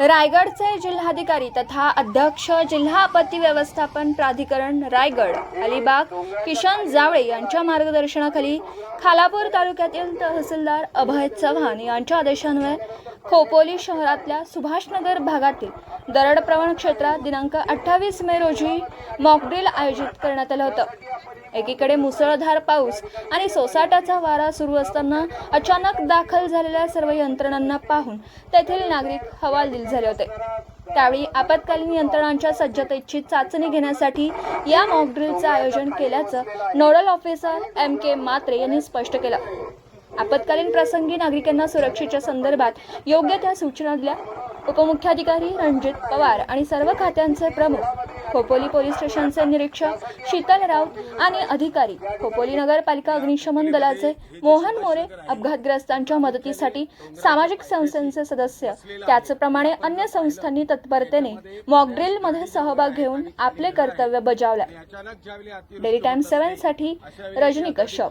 रायगडचे जिल्हाधिकारी तथा अध्यक्ष जिल्हा आपत्ती व्यवस्थापन प्राधिकरण रायगड अलिबाग किशन जावळे यांच्या मार्गदर्शनाखाली खालापूर तालुक्यातील तहसीलदार अभय चव्हाण यांच्या आदेशान्वये खोपोली शहरातल्या सुभाषनगर भागातील दरड प्रवण क्षेत्रात दिनांक अठ्ठावीस मे रोजी मॉकड्रिल आयोजित करण्यात आलं होतं. एकीकडे मुसळधार पाऊस आणि सोसाट्याचा वारा सुरू असताना अचानक दाखल झालेल्या सर्व यंत्रणांना पाहून तेथील नागरिक हवालदिल झाले होते. त्यावेळी आपत्कालीन यंत्रणांच्या सज्जतेची चाचणी घेण्यासाठी या मॉकड्रिलचं आयोजन केल्याचं nodal officer M K Matre यांनी स्पष्ट केलं. आपत्कालीन प्रसंगी नागरिकांना सुरक्षेच्या संदर्भात योग्य त्या सूचना दिल्या. उपमुख्याधिकारी रणजित पवार आणि सर्व खात्यांचे प्रमुख खोपोली पोलीस स्टेशनचे निरीक्षक शीतल राऊत आणि अधिकारी खोपोली नगरपालिका अग्निशमन दलाचे मोहन मोरे अपघातग्रस्तांच्या मदतीसाठी सामाजिक संस्थांचे सदस्य. त्याचप्रमाणे अन्य संस्थांनी तत्परतेने मॉकड्रिलमध्ये सहभाग घेऊन आपले कर्तव्य बजावले. डेली टाइम सेव्हनसाठी रजनी कश्यप.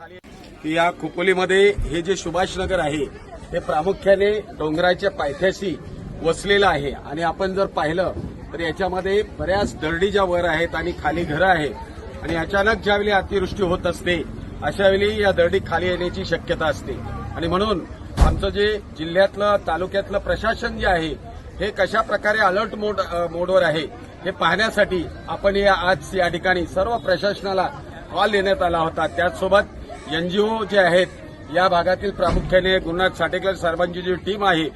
की या खोपोलीमध्ये हे जे सुभाषनगर आहे हे प्रामुख्याने डोंगराच्या पायथ्याशी वसलेलं आहे. आणि आपण जर पाहिलं तर याच्यामध्ये बऱ्याच दरडी ज्या वर आहेत आणि खाली घरं आहे आणि अचानक ज्यावेळी अतिवृष्टी होत असते अशावेळी या दरडी खाली येण्याची शक्यता असते. आणि म्हणून आमचं जे जिल्ह्यातलं तालुक्यातलं प्रशासन जे आहे हे कशा प्रकारे अलर्ट मोड मोडवर आहे हे पाहण्यासाठी आपण या आज या ठिकाणी सर्व प्रशासनाला कॉल देण्यात आला होता. त्याचसोबत एनजीओ जे आहेत या भागातील प्रामुख्याने गुरुनाथ साटेकर साहेबांची जी टीम आहे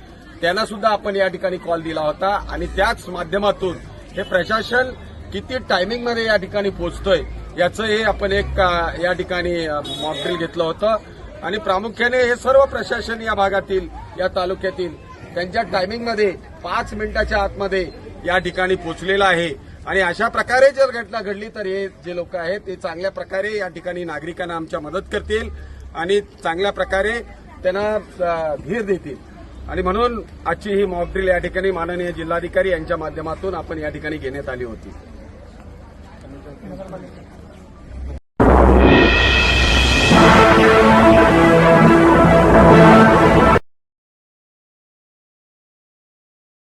त्यांना सुद्धा आपण या ठिकाणी कॉल दिला होता. आणि त्याच माध्यमातून हे प्रशासन किती टायमिंगमध्ये या ठिकाणी पोहोचतोय याचं हे आपण एक या ठिकाणी मॉकड्रिल घेतलं होतं. आणि प्रामुख्याने हे सर्व प्रशासन या भागातील या तालुक्यातील त्यांच्या टायमिंगमध्ये पाच मिनिटाच्या आतमध्ये या ठिकाणी पोचलेलं आहे. आणि अशा प्रकारे जर घटना घडली तर हे जे लोक आहेत ते चांगल्या प्रकारे या ठिकाणी नागरिकांना आमच्या मदत करतील आणि चांगल्या प्रकारे त्यांना धीर देतील. आणि म्हणून आजची ही मॉकड्रिल या ठिकाणी माननीय जिल्हाधिकारी यांच्या माध्यमातून आपण या ठिकाणी घेण्यात आली होती.